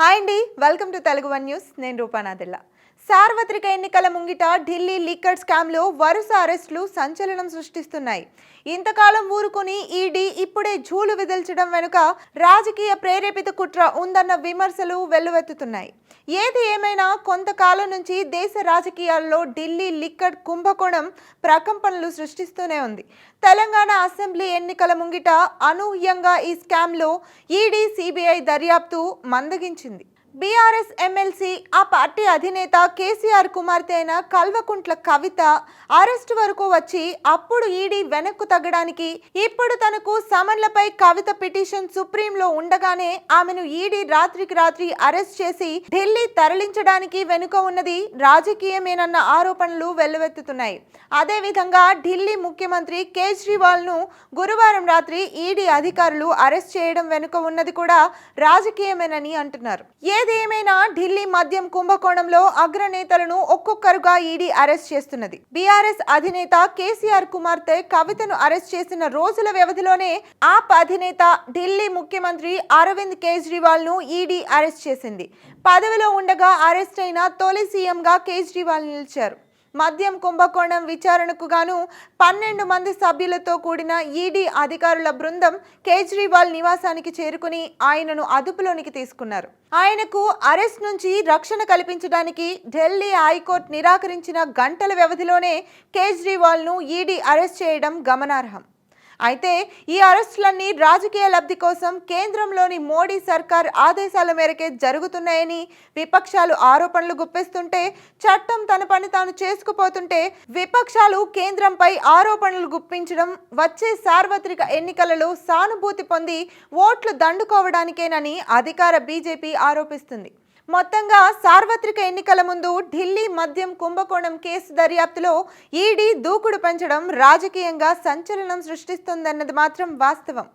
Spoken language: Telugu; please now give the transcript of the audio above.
హాయ్ అండి welcome to Telugu one news. నేను రూపానాదిల్లా సార్వత్రిక ఎన్నికల ముంగిట ఢిల్లీ లిక్కర్ స్కామ్లో వరుస అరెస్టులు సంచలనం సృష్టిస్తున్నాయి. ఇంతకాలం ఊరుకుని ఈడీ ఇప్పుడే జూలు విదిల్చడం వెనుక రాజకీయ ప్రేరేపిత కుట్ర ఉందన్న విమర్శలు వెల్లువెత్తుతున్నాయి. ఏది ఏమైనా కొంతకాలం నుంచి దేశ రాజకీయాల్లో ఢిల్లీ లిక్కర్ కుంభకోణం ప్రకంపనలు సృష్టిస్తూనే ఉంది. తెలంగాణ అసెంబ్లీ ఎన్నికల ముంగిట అనూహ్యంగా ఈ స్కామ్లో ఈడీ సిబిఐ దర్యాప్తు మందగించింది. బీఆర్ఎస్ ఎమ్మెల్సీ ఆ పార్టీ అధినేత కేసీఆర్ కుమార్తె అయిన కల్వకుంట్ల కవిత అరెస్టు వరకు వచ్చి అప్పుడు ఈడీ వెనక్కు తగ్గడానికి ఇప్పుడు తనకు సమన్లపై కవిత పిటిషన్ సుప్రీంలో ఉండగానే ఆమెను ఈడీ రాత్రికి రాత్రి అరెస్ట్ చేసి ఢిల్లీ తరలించడానికి వెనుక ఉన్నది రాజకీయమేనన్న ఆరోపణలు వెల్లువెత్తుతున్నాయి. అదేవిధంగా ఢిల్లీ ముఖ్యమంత్రి కేజ్రీవాల్ను గురువారం రాత్రి ఈడీ అధికారులు అరెస్ట్ చేయడం వెనుక ఉన్నది కూడా రాజకీయమేనని అంటున్నారు. ఏ ఏదేమైనా ఢిల్లీ మద్యం కుంభకోణంలో అగ్రనేతలను ఒక్కొక్కరుగా ఈడీ అరెస్ట్ చేస్తున్నది. బీఆర్ఎస్ అధినేత కేసీఆర్ కుమార్తె కవితను అరెస్ట్ చేసిన రోజుల వ్యవధిలోనే ఆప్ అధినేత ఢిల్లీ ముఖ్యమంత్రి అరవింద్ కేజ్రీవాల్ను ఈడీ అరెస్ట్ చేసింది. పదవిలో ఉండగా అరెస్ట్ అయిన తొలి సీఎంగా కేజ్రీవాల్ నిలిచారు. మద్యం కుంభకోణం విచారణకు గాను పన్నెండు మంది సభ్యులతో కూడిన ఈడీ అధికారుల బృందం కేజ్రీవాల్ నివాసానికి చేరుకుని ఆయనను అదుపులోనికి తీసుకున్నారు. ఆయనకు అరెస్ట్ నుంచి రక్షణ కల్పించడానికి ఢిల్లీ హైకోర్టు నిరాకరించిన గంటల వ్యవధిలోనే కేజ్రీవాల్ను ఈడీ అరెస్ట్ చేయడం గమనార్హం. అయితే ఈ అరెస్టులన్నీ రాజకీయ లబ్ధి కోసం కేంద్రంలోని మోడీ సర్కార్ ఆదేశాల మేరకే జరుగుతున్నాయని విపక్షాలు ఆరోపణలు గుప్పిస్తుంటే చట్టం తన పని తాను చేసుకుపోతుంటే విపక్షాలు కేంద్రంపై ఆరోపణలు గుప్పించడం వచ్చే సార్వత్రిక ఎన్నికలలో సానుభూతి పొంది ఓట్లు దండుకోవడానికేనని అధికార బీజేపీ ఆరోపిస్తుంది. మొత్తంగా సార్వత్రిక ఎన్నికల ముందు ఢిల్లీ మద్యం కుంభకోణం కేసు దర్యాప్తులో ఈడీ దూకుడు పెంచడం రాజకీయంగా సంచలనం సృష్టిస్తుందన్నది మాత్రం వాస్తవం.